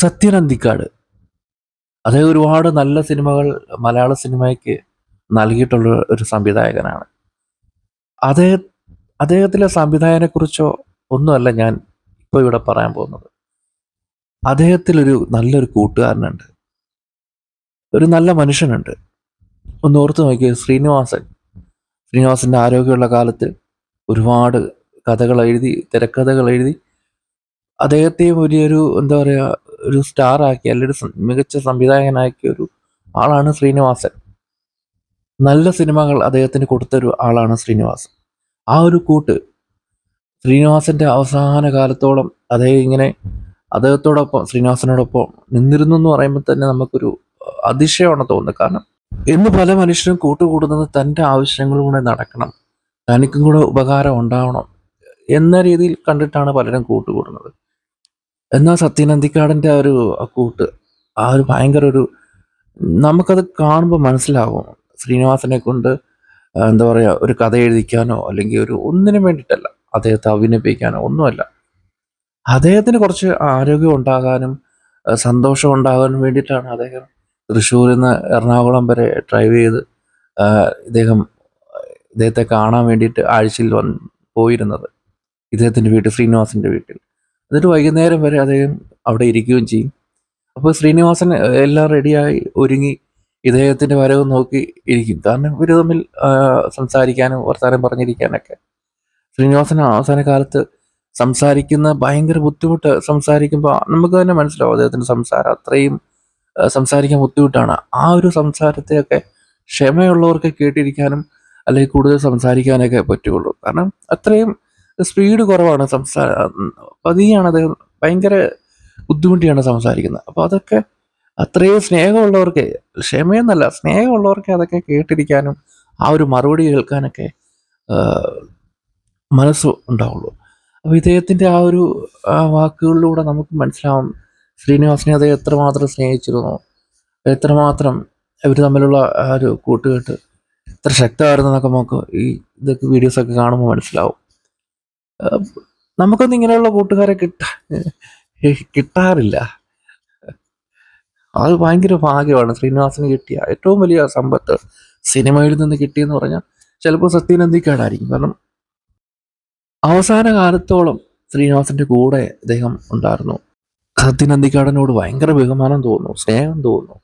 സത്യൻ അന്തിക്കാട് അദ്ദേഹം ഒരുപാട് നല്ല സിനിമകൾ മലയാള സിനിമയ്ക്ക് നൽകിയിട്ടുള്ള ഒരു സംവിധായകനാണ്. അദ്ദേഹം അദ്ദേഹത്തിലെ സംവിധായകനെ കുറിച്ചോ ഒന്നുമല്ല ഞാൻ ഇപ്പോൾ ഇവിടെ പറയാൻ പോകുന്നത്. അദ്ദേഹത്തിലൊരു നല്ലൊരു കൂട്ടുകാരനുണ്ട്. ഒരു നല്ല മനുഷ്യനുണ്ട്. ഒന്ന് ഓർത്ത് നോക്കിയ ശ്രീനിവാസൻ. ശ്രീനിവാസന്റെ ആരോഗ്യമുള്ള കാലത്ത് ഒരുപാട് കഥകൾ എഴുതി തിരക്കഥകൾ എഴുതി അദ്ദേഹത്തെയും വലിയൊരു എന്താ പറയുക ഒരു സ്റ്റാർ ആക്കി അല്ലെങ്കിൽ ഒരു സം- മികച്ച സംവിധായകനാക്കിയ ഒരു ആളാണ് ശ്രീനിവാസൻ. നല്ല സിനിമകൾ അദ്ദേഹത്തിന് കൊടുത്തൊരു ആളാണ് ശ്രീനിവാസൻ. ആ ഒരു കൂട്ട് ശ്രീനിവാസന്റെ അവസാന കാലത്തോളം അദ്ദേഹം ഇങ്ങനെ അദ്ദേഹത്തോടൊപ്പം ശ്രീനിവാസനോടൊപ്പം നിന്നിരുന്നു എന്ന് പറയുമ്പോൾ തന്നെ നമുക്കൊരു അതിശയമാണ് തോന്നുന്നത്. കാരണം ഇന്ന് പല മനുഷ്യരും കൂട്ടുകൂടുന്നത് തന്റെ ആവശ്യങ്ങളും കൂടെ നടക്കണം. തനിക്കും കൂടെ ഉപകാരം ഉണ്ടാവണം എന്ന രീതിയിൽ കണ്ടിട്ടാണ് പലരും കൂട്ടുകൂടുന്നത്. എന്നാൽ സത്യനന്ദിക്കാടിന്റെ ആ ഒരു ആ കൂട്ട് ആ ഒരു ഭയങ്കര ഒരു നമുക്കത് കാണുമ്പോൾ മനസ്സിലാവും. ശ്രീനിവാസനെ കൊണ്ട് എന്താ പറയുക ഒരു കഥ എഴുതിക്കാനോ അല്ലെങ്കിൽ ഒരു ഒന്നിനും വേണ്ടിയിട്ടല്ല അദ്ദേഹത്തെ അഭിനയിപ്പിക്കാനോ ഒന്നുമല്ല. അദ്ദേഹത്തിന് കുറച്ച് ആരോഗ്യം ഉണ്ടാകാനും സന്തോഷം ഉണ്ടാകാനും വേണ്ടിയിട്ടാണ് അദ്ദേഹം തൃശ്ശൂരിൽ നിന്ന് എറണാകുളം വരെ ഡ്രൈവ് ചെയ്ത് ഇദ്ദേഹം ഇദ്ദേഹത്തെ കാണാൻ വേണ്ടിയിട്ട് ആഴ്ചയിൽ വന്ന് പോയിരുന്നത്. ഇദ്ദേഹത്തിന്റെ വീട്ടിൽ ശ്രീനിവാസിന്റെ വീട്ടിൽ. എന്നിട്ട് വൈകുന്നേരം വരെ അദ്ദേഹം അവിടെ ഇരിക്കുകയും ചെയ്യും. അപ്പോൾ ശ്രീനിവാസൻ എല്ലാം റെഡിയായി ഒരുങ്ങി ഇദ്ദേഹത്തിന്റെ വരവ് നോക്കി ഇരിക്കും. കാരണം ഇവർ തമ്മിൽ സംസാരിക്കാനും വർത്തമാനം പറഞ്ഞിരിക്കാനൊക്കെ. ശ്രീനിവാസൻ അവസാന കാലത്ത് സംസാരിക്കുന്ന ഭയങ്കര ബുദ്ധിമുട്ട് സംസാരിക്കുമ്പോൾ നമുക്ക് തന്നെ മനസ്സിലാവും അദ്ദേഹത്തിന്റെ സംസാരം അത്രയും സംസാരിക്കാൻ ബുദ്ധിമുട്ടാണ്. ആ ഒരു സംസാരത്തെയൊക്കെ ക്ഷമയുള്ളവർക്ക് കേട്ടിരിക്കാനും അല്ലെങ്കിൽ കൂടുതൽ സംസാരിക്കാനൊക്കെ പറ്റുള്ളൂ. കാരണം അത്രയും സ്പീഡ് കുറവാണ് സംസാര പതിയാണ് അദ്ദേഹം ഭയങ്കര ബുദ്ധിമുട്ടിയാണ് സംസാരിക്കുന്നത്. അപ്പോൾ അതൊക്കെ അത്രയും സ്നേഹമുള്ളവർക്ക് ക്ഷമയെന്നല്ല സ്നേഹമുള്ളവർക്ക് അതൊക്കെ കേട്ടിരിക്കാനും ആ ഒരു മറുപടി കേൾക്കാനൊക്കെ മനസ്സ് ഉണ്ടാവുള്ളൂ. അപ്പോൾ ഇദ്ദേഹത്തിന്റെ ആ ഒരു ആ വാക്കുകളിലൂടെ നമുക്ക് മനസ്സിലാവും ശ്രീനിവാസിനെ അദ്ദേഹം എത്രമാത്രം സ്നേഹിച്ചിരുന്നു എത്രമാത്രം ഇവർ തമ്മിലുള്ള ആ ഒരു കൂട്ടുകെട്ട് എത്ര ശക്തമായിരുന്നു എന്നൊക്കെ നമുക്ക് ഈ ഇതൊക്കെ വീഡിയോസൊക്കെ കാണുമ്പോൾ മനസ്സിലാവും. നമുക്കൊന്നും ഇങ്ങനെയുള്ള കൂട്ടുകാരെ കിട്ടാ കിട്ടാറില്ല. അത് ഭയങ്കര ഭാഗ്യമാണ് ശ്രീനിവാസന് കിട്ടിയ ഏറ്റവും വലിയ സമ്പത്ത് സിനിമയിൽ നിന്ന് കിട്ടിയെന്ന് പറഞ്ഞാൽ ചിലപ്പോൾ സത്യനന്ദിക്കാടായിരിക്കും കാരണം അവസാന കാലത്തോളം ശ്രീനിവാസന്റെ കൂടെ അദ്ദേഹം ഉണ്ടായിരുന്നു. സത്യനന്ദിക്കാടനോട് ഭയങ്കര ബഹുമാനം തോന്നുന്നു സ്നേഹം തോന്നുന്നു.